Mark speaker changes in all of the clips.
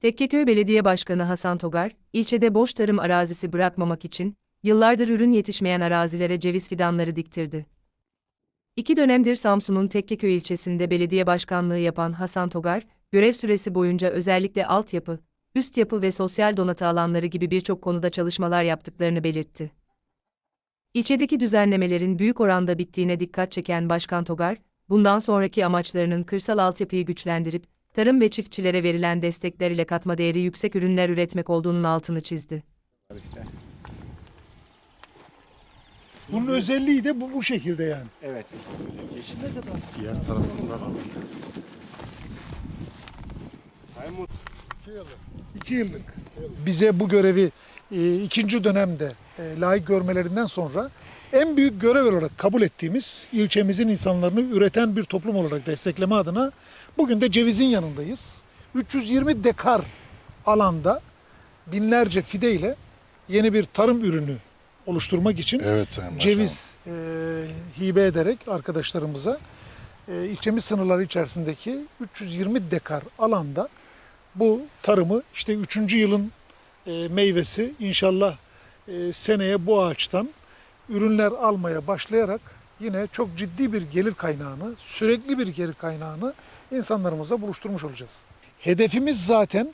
Speaker 1: Tekkeköy Belediye Başkanı Hasan Togar, ilçede boş tarım arazisi bırakmamak için, yıllardır ürün yetişmeyen arazilere ceviz fidanları diktirdi. İki dönemdir Samsun'un Tekkeköy ilçesinde belediye başkanlığı yapan Hasan Togar, görev süresi boyunca özellikle altyapı, üst yapı ve sosyal donatı alanları gibi birçok konuda çalışmalar yaptıklarını belirtti. İlçedeki düzenlemelerin büyük oranda bittiğine dikkat çeken Başkan Togar, bundan sonraki amaçlarının kırsal altyapıyı güçlendirip, tarım ve çiftçilere verilen destekler ile katma değeri yüksek ürünler üretmek olduğunun altını çizdi.
Speaker 2: işte.
Speaker 3: Bunun özelliği de bu, bu şekilde yani.
Speaker 2: Evet.
Speaker 4: Diğer tarafından
Speaker 3: İki yıllık. Bize bu görevi e, ikinci dönemde e, layık görmelerinden sonra en büyük görev olarak kabul ettiğimiz ilçemizin insanlarını üreten bir toplum olarak destekleme adına bugün de cevizin yanındayız. 320 dekar alanda binlerce fideyle yeni bir tarım ürünü oluşturmak için
Speaker 4: Evet Sayın
Speaker 3: ceviz e, hibe ederek arkadaşlarımıza e, ilçemiz sınırları içerisindeki 320 dekar alanda bu tarımı işte 3. yılın e, meyvesi inşallah e, seneye bu ağaçtan ürünler almaya başlayarak yine çok ciddi bir gelir kaynağını, sürekli bir gelir kaynağını insanlarımıza buluşturmuş olacağız. Hedefimiz zaten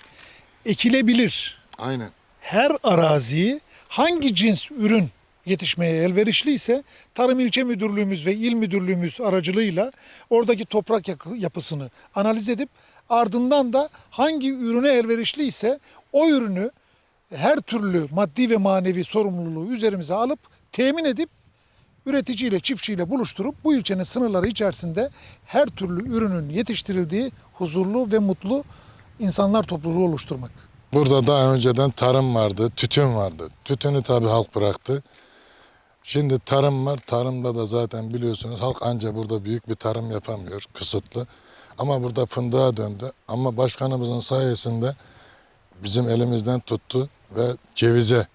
Speaker 3: ekilebilir
Speaker 4: Aynen.
Speaker 3: her araziyi hangi cins ürün yetişmeye elverişliyse Tarım İlçe Müdürlüğümüz ve İl Müdürlüğümüz aracılığıyla oradaki toprak yapısını analiz edip ardından da hangi ürüne elverişliyse o ürünü her türlü maddi ve manevi sorumluluğu üzerimize alıp temin edip üreticiyle çiftçiyle buluşturup bu ilçenin sınırları içerisinde her türlü ürünün yetiştirildiği huzurlu ve mutlu insanlar topluluğu oluşturmak.
Speaker 4: Burada daha önceden tarım vardı, tütün vardı. Tütünü tabii halk bıraktı. Şimdi tarım var. Tarımda da zaten biliyorsunuz halk anca burada büyük bir tarım yapamıyor, kısıtlı. Ama burada fındığa döndü. Ama başkanımızın sayesinde bizim elimizden tuttu ve cevize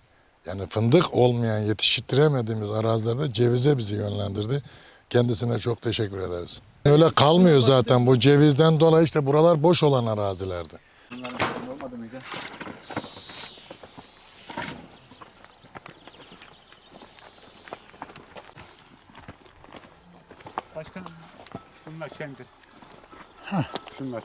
Speaker 4: yani fındık olmayan yetiştiremediğimiz arazilerde cevize bizi yönlendirdi. Kendisine çok teşekkür ederiz. Öyle kalmıyor zaten bu cevizden dolayı işte buralar boş olan arazilerde.
Speaker 2: Bunların olmadı mıydı? Başkanım bunlar kendi. Şunlar.